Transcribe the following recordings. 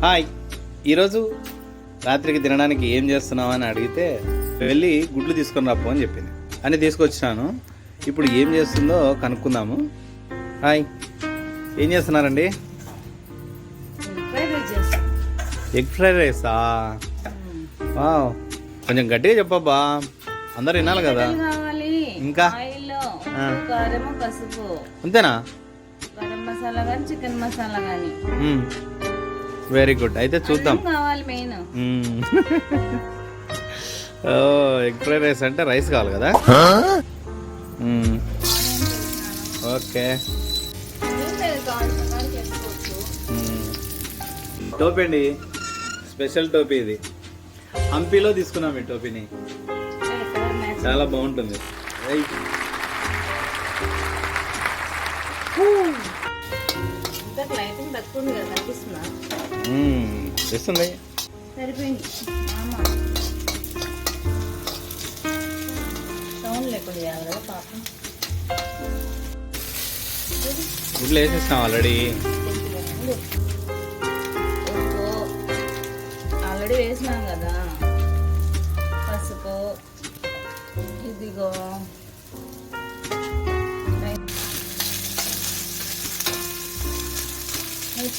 Hi. ఈరోజు రాత్రికి తినడానికి ఏం చేస్తున్నావు అని అడిగితే వెళ్ళి గుడ్లు తీసుకొని రాపో అని చెప్పింది. అని తీసుకొచ్చినాను. ఇప్పుడు ఏం చేస్తుందో కనుక్కుందాము. హాయ్. ఏం చేస్తున్నారండి? ఎగ్ ఫ్రైడ్ రైసా వావ్ కొంచెం గట్టిగా చెప్పబ్బా. అందరు వినాలి కదా. ఇంకా? అంతేనా? గరం మసాలా కానీ చికెన్ మసాలా కానీ వెరీ గుడ్ అయితే చూద్దాం. ఓ ఎగ్ ఫ్రైడ్ రైస్ అంటే రైస్ కావాలి కదా. ఓకే. టోపీ అండి. స్పెషల్ టోపీ ఇది. హంపీలో తీసుకున్నాం ఈ టోపీని. చాలా బాగుంటుంది. రైట్. లైటింగ్ తక్కువ ఉంది కదా కనిపిస్తుందా మ్మ్. తెస్తుంది సరిపోయింది. సౌండ్ లేకుండా చేయాలి కదా పాపం. గుడ్లు వేసేసినాం ఆల్రెడీ ఆల్రెడీ వేసినాం కదా. పసుపు. ఇదిగో.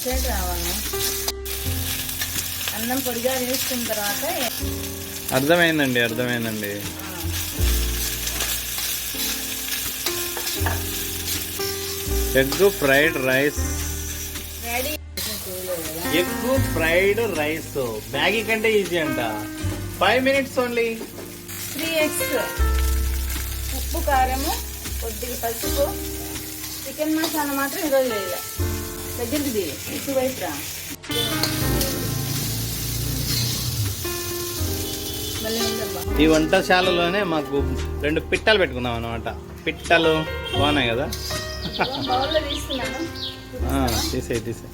సైడ్ రావాలి? అన్నం పొడిగా వేసుకున్న తర్వాత అర్థమైందండి అర్థమైందండి. Egg fried rice. Egg fried rice. Maggi కంటే ఈజీ అంట. Five minutes only three eggs ఉప్పు కారము కొద్దిగా పసుపు. చికెన్ మసాలా మాత్రం ఈరోజు వేయాలి. దగ్గరికి ఇటు వైపు రా ఈ వంటశాలలోనే మాకు రెండు పిట్టలు పెట్టుకున్నాం అనమాట పిట్టలు బాగున్నాయి కదా? తీసేయి తీసేయి.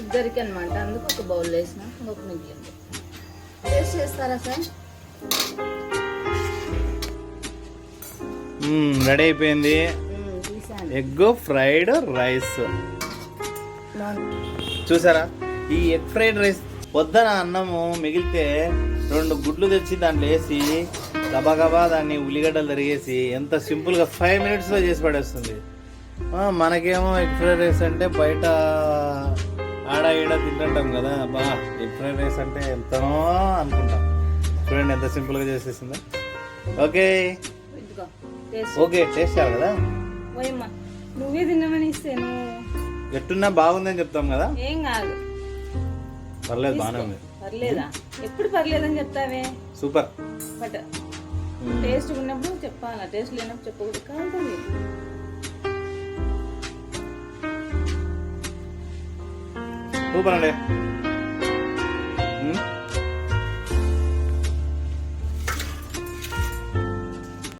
ఇద్దరికి అనమాట అందుకు ఒక బౌల్ వేసిన ఇంకొక మిగిలింది. టేస్ట్ చేస్తారా సార్? రెడీ అయిపోయింది. Egg fried rice. చూసారా? ఈ ఎగ్ ఫ్రైడ్ రైస్ పొద్దున అన్నము మిగిలితే రెండు గుడ్లు తెచ్చి దాంట్లో వేసి గబగబా దాన్ని ఉల్లిగడ్డలు తరిగేసి ఎంత సింపుల్గా ఫైవ్ మినిట్స్లో చేసి పడేస్తుంది. మనకేమో ఎగ్ ఫ్రైడ్ రైస్ అంటే బయట ఆడ ఈడ తింటుంటాం కదా. బా ఎగ్ ఫ్రైడ్ రైస్ అంటే ఎంతనో అనుకుంటాం. చూడండి ఎంత సింపుల్గా చేసేసిందో. ఓకే. ఓకే టేస్ట్ చేయాలి కదా? నువ్వే తిన్నామని ఇస్తే ఎట్టున్నా బాగుందని చెప్తాం కదా? ఏం కాదు. పర్లేదు బాగానే ఉంది. పర్లేదా? ఎప్పుడు పర్లేదని చెప్తావే? సూపర్. బట్ టేస్ట్ ఉన్నప్పుడు చెప్పాలా? టేస్ట్ లేనప్పుడు చెప్పకూడదు. కాదు సూపర్ అండి.